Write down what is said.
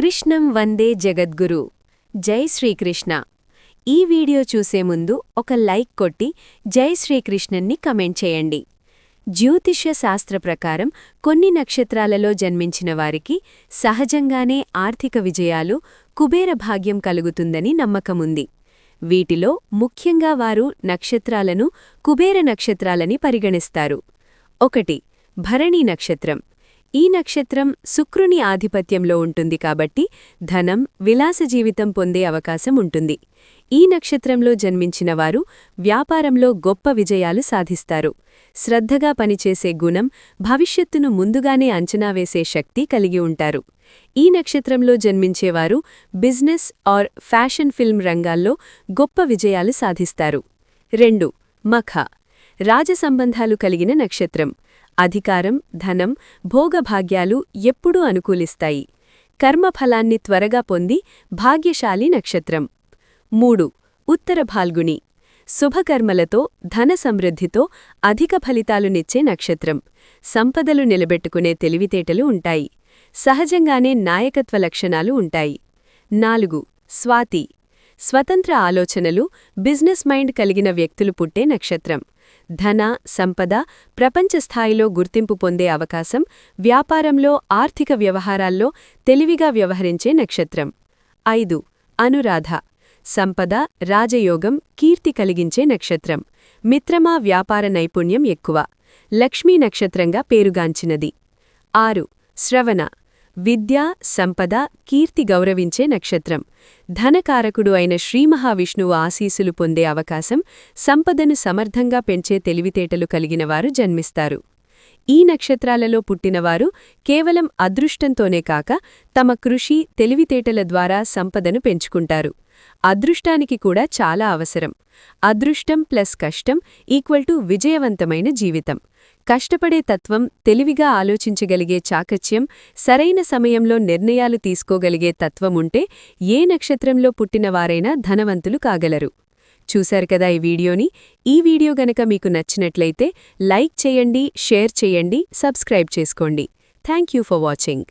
కృష్ణం వందే జగద్గురు. జై శ్రీకృష్ణ. ఈ వీడియో చూసే ముందు ఒక లైక్ కొట్టి జై శ్రీకృష్ణన్ని కమెంట్ చేయండి. జ్యోతిష్య శాస్త్ర ప్రకారం కొన్ని నక్షత్రాలలో జన్మించిన వారికి సహజంగానే ఆర్థిక విజయాలు కుబేర భాగ్యం కలుగుతుందని నమ్మకముంది. వీటిలో ముఖ్యంగా వారు నక్షత్రాలను కుబేర నక్షత్రాలని పరిగణిస్తారు. ఒకటి భరణీ నక్షత్రం. ఈ నక్షత్రం శుక్రుని ఆధిపత్యంలో ఉంటుంది కాబట్టి ధనం విలాస జీవితం పొందే అవకాశం ఉంటుంది. ఈ నక్షత్రంలో జన్మించిన వారు వ్యాపారంలో గొప్ప విజయాలు సాధిస్తారు. శ్రద్ధగా పనిచేసే గుణం భవిష్యత్తును ముందుగానే అంచనా వేసే శక్తి కలిగి ఉంటారు. ఈ నక్షత్రంలో జన్మించేవారు బిజినెస్ ఆర్ ఫ్యాషన్ ఫిల్మ్ రంగాల్లో గొప్ప విజయాలు సాధిస్తారు. రెండు మఖ. రాజసంబంధాలు కలిగిన నక్షత్రం. అధికారం ధనం భోగభాగ్యాలు ఎప్పుడూ అనుకూలిస్తాయి. కర్మఫలాన్ని త్వరగా పొంది భాగ్యశాలి నక్షత్రం. మూడు. ఉత్తర భాల్గుణి శుభకర్మలతో ధన సమృద్ధితో అధిక ఫలితాలునిచ్చే నక్షత్రం. సంపదలు నిలబెట్టుకునే తెలివితేటలు ఉంటాయి. సహజంగానే నాయకత్వ లక్షణాలు ఉంటాయి. నాలుగు. స్వాతి. స్వతంత్ర ఆలోచనలు బిజినెస్ మైండ్ కలిగిన వ్యక్తులు పుట్టే నక్షత్రం. ధన సంపద ప్రపంచ స్థాయిలో గుర్తింపు పొందే అవకాశం వ్యాపారంలో ఆర్థిక వ్యవహారాల్లో తెలివిగా వ్యవహరించే నక్షత్రం. ఐదు. అనురాధ. సంపద రాజయోగం కీర్తి కలిగించే నక్షత్రం. మిత్రమా వ్యాపార నైపుణ్యం ఎక్కువ. లక్ష్మీ నక్షత్రంగా పేరుగాంచినది. ఆరు. శ్రవణ. విద్య సంపద కీర్తి గౌరవించే నక్షత్రం. ధనకారకుడు అయిన శ్రీమహావిష్ణువు ఆశీసులు పొందే అవకాశం సంపదను సమర్థంగా పెంచే తెలివితేటలు కలిగినవారు జన్మిస్తారు. ఈ నక్షత్రాలలో పుట్టినవారు కేవలం అదృష్టంతోనే కాక తమ కృషి తెలివితేటల ద్వారా సంపదను పెంచుకుంటారు. అదృష్టానికి కూడా చాలా అవసరం. అదృష్టం ప్లస్ కష్టం ఈక్వల్ టు విజయవంతమైన జీవితం. కష్టపడే తత్వం తెలివిగా ఆలోచించగలిగే చాకచ్యం సరైన సమయంలో నిర్ణయాలు తీసుకోగలిగే తత్వం ఉంటే ఏ నక్షత్రంలో పుట్టినవారైనా ధనవంతులు కాగలరు. చూశారు కదా ఈ వీడియోని? ఈ వీడియో గనక మీకు నచ్చినట్లయితే లైక్ చేయండి షేర్ చేయండి సబ్స్క్రైబ్ చేసుకోండి. Thank you for watching.